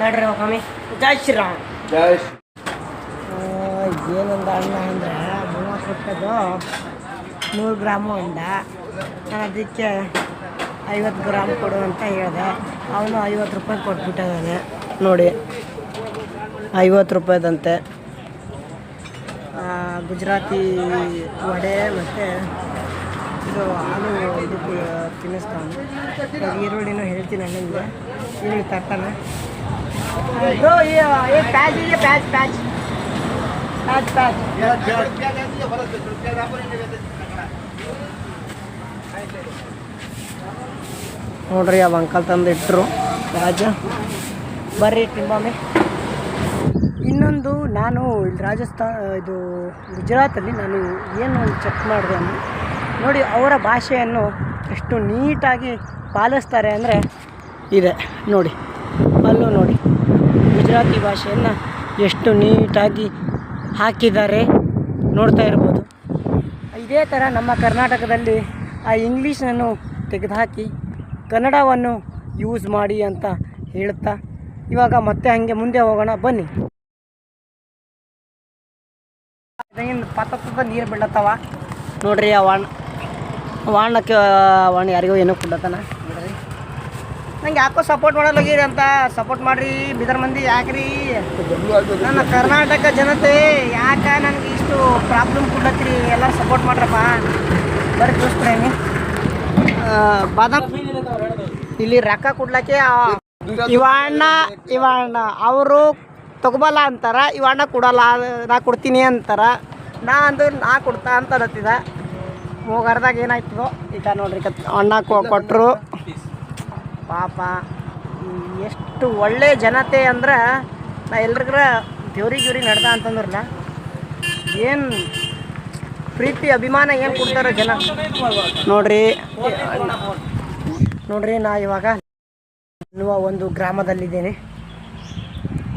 ನಡ್ರಿ ಹೋಗಮ್ಮಿ ಜೈ ಶ್ರೀರಾಮ್. ಜೈ ಏನೊಂದು ಅಣ್ಣ ಅಂದರೆ ಮೂವತ್ತು ರೂಪಾಯಿದು ನೂರು ಗ್ರಾಮು ಅಂದ. ನಾನು ಅದಕ್ಕೆ ಐವತ್ತು ಗ್ರಾಮ್ ಕೊಡು ಅಂತ ಹೇಳಿದೆ. ಅವನು ಐವತ್ತು ರೂಪಾಯಿ ಕೊಟ್ಬಿಟ್ಟಿದ್ದಾನೆ ನೋಡಿ. ಐವತ್ತು ರೂಪಾಯಿದಂತೆ. ಗುಜರಾತಿ ವಡೆ ಮತ್ತು ಇದು ಹಾಲು ಇದು ತಿನ್ನಿಸ್ತಾನೆ ಈರುಳ್ಳಿನೂ ಹೇಳ್ತೀನಿ ಅಣ್ಣಂಗೆ ಈರುಳ್ಳಿ ತರ್ತಾನೆ. ಪ್ಯಾಚ್ ಪ್ಯಾಚ್ ಪ್ಯಾಚ್ ಪ್ಯಾಚ್ ನೋಡ್ರಿ, ಅವ ಅಂಕಲ್ ತಂದು ಇಟ್ಟರು ರಾಜ, ಬರ್ರಿ ತಿಂಬಾಮೆ ಇನ್ನೊಂದು, ನಾನು ರಾಜಸ್ಥಾನ, ಇದು ಗುಜರಾತಲ್ಲಿ ನಾನು ಏನು ಚೆಕ್ ಮಾಡಿದೆ ಅಂದರೆ ನೋಡಿ ಅವರ ಭಾಷೆಯನ್ನು ಎಷ್ಟು ನೀಟಾಗಿ ಪಾಲಿಸ್ತಾರೆ ಅಂದರೆ ಇದೆ. ನೋಡಿ, ಅಲ್ಲೂ ನೋಡಿ. ಗುಜರಾತಿ ಭಾಷೆಯನ್ನು ಎಷ್ಟು ನೀಟಾಗಿ ಹಾಕಿದ್ದಾರೆ ನೋಡ್ತಾ ಇರ್ಬೋದು. ಇದೇ ಥರ ನಮ್ಮ ಕರ್ನಾಟಕದಲ್ಲಿ ಆ ಇಂಗ್ಲೀಷನ್ನು ತೆಗೆದುಹಾಕಿ ಕನ್ನಡವನ್ನು ಯೂಸ್ ಮಾಡಿ ಅಂತ ಹೇಳ್ತಾ ಇವಾಗ ಮತ್ತೆ ಹಾಗೆ ಮುಂದೆ ಹೋಗೋಣ. ಬನ್ನಿ. ಪತ್ತದ ನೀರು ಬೀಳತ್ತವ? ನೋಡ್ರಿ ವಾಣ ವಾಣಕ್ಕೆ ವಾಣ ಯಾರಿಗೋ ಏನೋ ಕೊಡತ್ತಾನ ನಂಗೆ ಯಾಕೋ ಸಪೋರ್ಟ್ ಮಾಡೋದಿರಿ ಅಂತ. ಸಪೋರ್ಟ್ ಮಾಡ್ರಿ, ಬಿದರ್ ಮಂದಿ ಯಾಕ್ರಿ? ನನ್ನ ಕರ್ನಾಟಕ ಜನತೆ, ಯಾಕೆ ನನಗೆ ಇಷ್ಟು ಪ್ರಾಬ್ಲಮ್ ಕೊಡ್ಲತ್ತೀರಿ? ಎಲ್ಲ ಸಪೋರ್ಟ್ ಮಾಡ್ರಪ್ಪ. ಬರ್ರಿ ಚೂಸ್ತೀನಿ ಬಾದಾಮ್ ಇಲ್ಲಿ ರೊಕ್ಕ ಕೊಡ್ಲಕ್ಕೆ ಇವಣ್ಣ ಇವಣ್ಣ, ಅವರು ತಗೋಬಲ್ಲ ಅಂತಾರ, ಇವಣ್ಣ ಕೊಡಲ್ಲ, ನಾ ಕೊಡ್ತೀನಿ ಅಂತಾರ. ನಾ ಅಂದ್ರೆ ನಾ ಕೊಡ್ತಾ ಅಂತ ಅನ್ನತ್ತಿದ ಮೂಗರ್ದಾಗ ಏನಾಯ್ತದೋ, ಈಗ ನೋಡ್ರಿ ಅಣ್ಣ ಕೊಟ್ಟರು ಪಾಪ ಎಷ್ಟು ಒಳ್ಳೆ ಜನತೆ ಅಂದ್ರೆ ನಾ ಎಲ್ರಿಗ್ರ ದೇವ್ರಿ ಗಿವ್ರಿ ನಡೆದ ಅಂತಂದ್ರಲ್ಲ, ಏನು ಪ್ರೀತಿ, ಅಭಿಮಾನ ಏನು ಕೊಡ್ತಾರ ಜನ. ನೋಡ್ರಿ ನೋಡ್ರಿ, ನಾ ಇವಾಗ ಅನ್ನುವ ಒಂದು ಗ್ರಾಮದಲ್ಲಿದ್ದೇನೆ.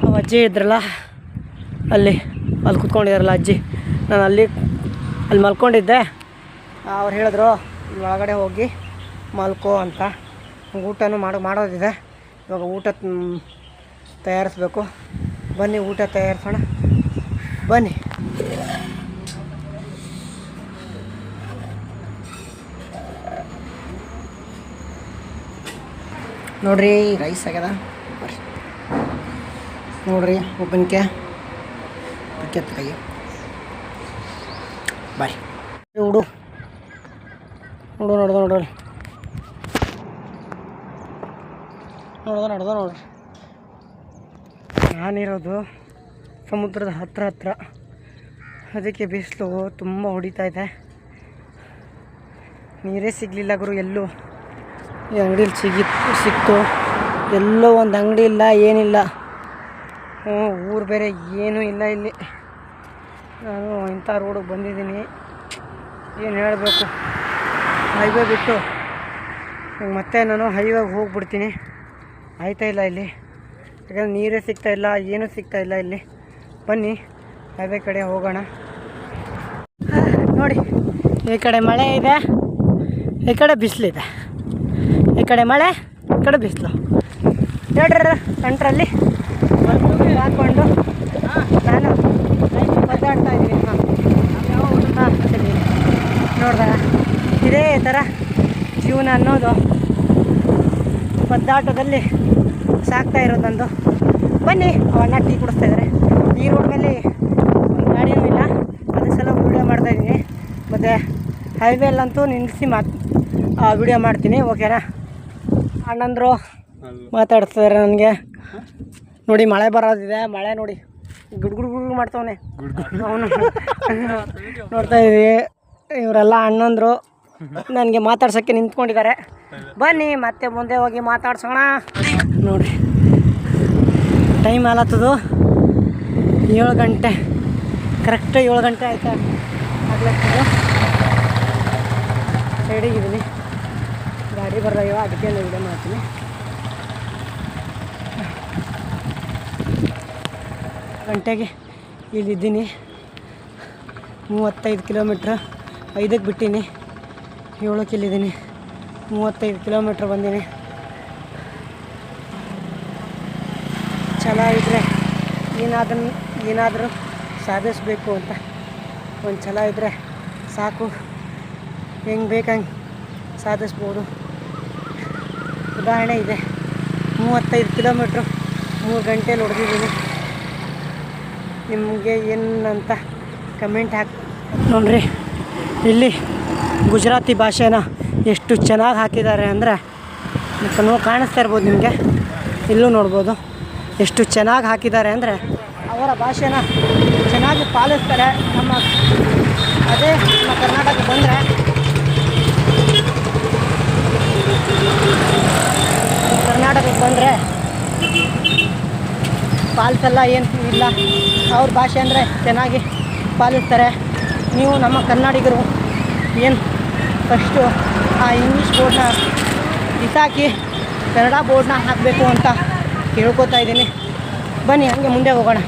ಅವ ಅಜ್ಜಿ ಇದ್ರಲ್ಲ, ಅಲ್ಲಿ ಅಲ್ಲಿ ಕುತ್ಕೊಂಡಿದ್ದಾರಲ್ಲ ಅಜ್ಜಿ. ನಾನು ಅಲ್ಲಿ ಅಲ್ಲಿ ಮಲ್ಕೊಂಡಿದ್ದೆ. ಅವ್ರು ಹೇಳಿದ್ರು ಒಳಗಡೆ ಹೋಗಿ ಮಲ್ಕೋ ಅಂತ. ಊಟನೂ ಮಾಡೋ, ಮಾಡೋದಿದೆ. ಇವಾಗ ಊಟ ತಯಾರಿಸ್ಬೇಕು. ಬನ್ನಿ, ಊಟ ತಯಾರಿಸೋಣ. ಬನ್ನಿ. ನೋಡ್ರಿ ರೈಸ್ ಆಗ್ಯದ. ನೋಡ್ರಿ ಉಪ್ಪಿನಕಾಯಿ ಉಪ್ಪಿನಕಾಯಿ ನೋಡು ನೋಡ್ದ ನೋಡ್ರಿ ನೋಡ್ದ ನೋಡ್ದ ನೋಡ್ರಿ ನಾನಿರೋದು ಸಮುದ್ರದ ಹತ್ರ ಹತ್ರ. ಅದಕ್ಕೆ ಬಿಸಿಲು ತುಂಬ ಹೊಡಿತಾ ಇದೆ. ನೀರೇ ಸಿಗಲಿಲ್ಲ ಗುರು, ಎಲ್ಲೂ. ಈ ಅಂಗಡಿಲಿ ಸಿಗಿತ್ತು, ಸಿಕ್ತು. ಎಲ್ಲೋ ಒಂದು ಅಂಗಡಿ ಇಲ್ಲ, ಏನಿಲ್ಲ. ಹ್ಞೂ, ಊರು ಬೇರೆ ಏನೂ ಇಲ್ಲ ಇಲ್ಲಿ. ನಾನು ಇಂಥ ರೋಡಿಗೆ ಬಂದಿದ್ದೀನಿ. ಏನು ಹೇಳಬೇಕು? ಹೈವೇ ಬಿಟ್ಟು ಈಗ ಮತ್ತೆ ನಾನು ಹೈವೇಗೆ ಹೋಗ್ಬಿಡ್ತೀನಿ. ಆಯ್ತಾ ಇಲ್ಲ ಇಲ್ಲಿ. ಯಾಕಂದ್ರೆ ನೀರೇ ಸಿಗ್ತಾ ಇಲ್ಲ, ಏನೂ ಸಿಗ್ತಾ ಇಲ್ಲ ಇಲ್ಲಿ. ಬನ್ನಿ, ಹೈವೇ ಕಡೆ ಹೋಗೋಣ. ನೋಡಿ, ಈ ಕಡೆ ಮಳೆ ಇದೆ, ಈ ಕಡೆ ಬಿಸಿಲಿದೆ ಈ ಕಡೆ ಮಳೆ, ಈ ಕಡೆ ಬಿಸಿಲು. ಹೇಳ್ರ ಸೆಂಟ್ರಲ್ಲಿ ಹಾಕ್ಕೊಂಡು ನಾನು ಒದ್ದಾಡ್ತಾ ಇದ್ದೀನಿ. ಹಾಂ ಹಾಂ, ಸರಿ. ಇದೇ ಥರ ಜೀವನ ಅನ್ನೋದು. ಒದ್ದಾಟದಲ್ಲಿ ಸಾಕ್ತಾ ಇರೋದು ನಂದು. ಬನ್ನಿ ಅವಣ್ಣ ಟೀ ಕುಡಿಸ್ತಾ ಇದ್ದಾರೆ ಈ ರೋಡ್ ಮೇಲೆ ಒಂದು ಗಾಡಿಯೂ ಇಲ್ಲ. ಅದೇ ಸಲ ವೀಡಿಯೋ ಮಾಡ್ತಾ ಇದ್ದೀನಿ. ಮತ್ತು ಹೈವೇಲಂತೂ ನಿಲ್ಲಿಸಿ ಮಾತು ವಿಡಿಯೋ ಮಾಡ್ತೀನಿ ಓಕೆನಾ ಅಣ್ಣಂದರು ಮಾತಾಡ್ತಿದ್ದಾರೆ ನನಗೆ. ನೋಡಿ ಮಳೆ ಬರೋದಿದೆ. ಮಳೆ ನೋಡಿ. ಗುಡ್ ಗುಡ್ ಗುಡ್ ಮಾಡ್ತವನೆ. ಅವನು. ನೋಡ್ತಾ ಇದ್ದೀವಿ. ಇವರೆಲ್ಲ ಅಣ್ಣಂದರು. ನನಗೆ ಮಾತಾಡ್ಸೋಕ್ಕೆ ನಿಂತ್ಕೊಂಡಿದ್ದಾರೆ. ಬನ್ನಿ, ಮತ್ತೆ ಮುಂದೆ ಹೋಗಿ ಮಾತಾಡ್ಸೋಣ. ನೋಡಿ ಟೈಮ್ ಆಲತ್ತದು. ಏಳು ಗಂಟೆ ಕರೆಕ್ಟ್ ಏಳು ಗಂಟೆ ಆಯ್ತಾ? ಆಗ್ಲತ್ತದು. ಸೈಡಿಗಿದ್ದೀನಿ ಗಾಡಿ ಬರ್ದಾಗಿವ ಅದಕ್ಕೆ ವಿಡಿಯೋ ಮಾಡ್ತೀನಿ. ಗಂಟೆಗೆ ಇಲ್ಲಿದ್ದೀನಿ. ಮೂವತ್ತೈದು ಕಿಲೋಮೀಟ್ರ್ ಐದಕ್ಕೆ ಬಿಟ್ಟೀನಿ. ಏಳಕ್ಕೆ ಇಲ್ಲಿದ್ದೀನಿ. ಮೂವತ್ತೈದು ಕಿಲೋಮೀಟ್ರ್ ಬಂದೀನಿ. ಛಲ ಇದ್ದರೆ ಏನಾದ್ರೂ, ಏನಾದರೂ ಸಾಧಿಸಬೇಕು ಅಂತ. ಒಂದು ಛಲ ಇದ್ದರೆ ಸಾಕು. ಹೆಂಗೆ ಬೇಕಂಗೆ ಸಾಧಿಸ್ಬೋದು. ಉದಾಹರಣೆ ಇದೆ. ಮೂವತ್ತೈದು ಕಿಲೋಮೀಟ್ರು ಮೂರು ಗಂಟೆಯಲ್ಲಿ ಹೊಡೆದಿದ್ದೀನಿ. ನಿಮಗೆ ಏನಂತ ಕಮೆಂಟ್ ಹಾಕಿ ನೋಡ್ರಿ, ಇಲ್ಲಿ ಗುಜರಾತಿ ಭಾಷೆನ ಎಷ್ಟು ಚೆನ್ನಾಗಿ ಹಾಕಿದ್ದಾರೆ ಅಂದರೆ ನೋ ಕಾಣಿಸ್ತಾ ಇರ್ಬೋದು ನಿಮಗೆ. ಇಲ್ಲೂ ನೋಡ್ಬೋದು. ಎಷ್ಟು ಚೆನ್ನಾಗಿ ಹಾಕಿದ್ದಾರೆ ಅಂದರೆ ಅವರ ಭಾಷೆನ ಚೆನ್ನಾಗಿ ಪಾಲಿಸ್ತಾರೆ. ನಮ್ಮ ಅದೇ ನಮ್ಮ ಕರ್ನಾಟಕಕ್ಕೆ ಬಂದರೆ ಕರ್ನಾಟಕಕ್ಕೆ ಬಂದರೆ ಪಾಲಿಸಲ್ಲ, ಏನು ಇಲ್ಲ. ಅವ್ರ ಭಾಷೆ ಅಂದರೆ ಚೆನ್ನಾಗಿ ಪಾಲಿಸ್ತಾರೆ. ನೀವು ನಮ್ಮ ಕನ್ನಡಿಗರು ಏನು ಫಸ್ಟು ಆ ಇಂಗ್ಲೀಷ್ ಬೋರ್ಡ್ನ ಬಿಸಾಕಿ ಕನ್ನಡ ಬೋರ್ಡ್ನ ಹಾಕಬೇಕು ಅಂತ ಕೇಳ್ಕೊತಾ ಇದ್ದೀನಿ. ಬನ್ನಿ, ಹಂಗೆ ಮುಂದೆ ಹೋಗೋಣ.